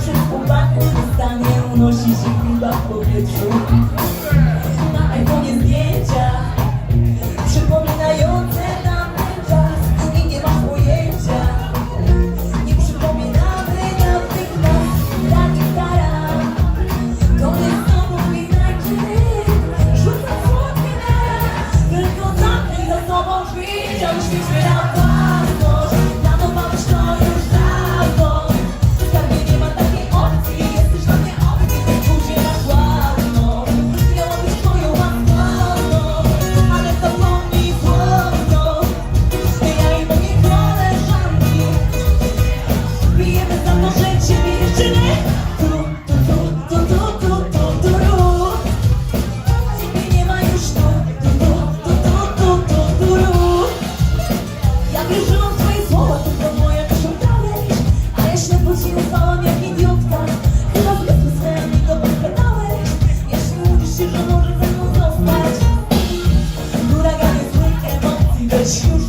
przez chłopaków stanie unosi się chyba w powietrzu. Na iPhone'ie zdjęcia Przypominające tamten czas. I nie masz pojęcia Nie przypominamy dawnych nas Takich taran To jest znowu widać Rzucam słodkie naraz Tylko zamknij za sobą drzwi Chciałbyś na ufałam jak idiotka. Chyba zbyt swoje mi to podpytałeś Jeśli łudzisz się, że może ze mną zostać. Huragany złych emocji, weź już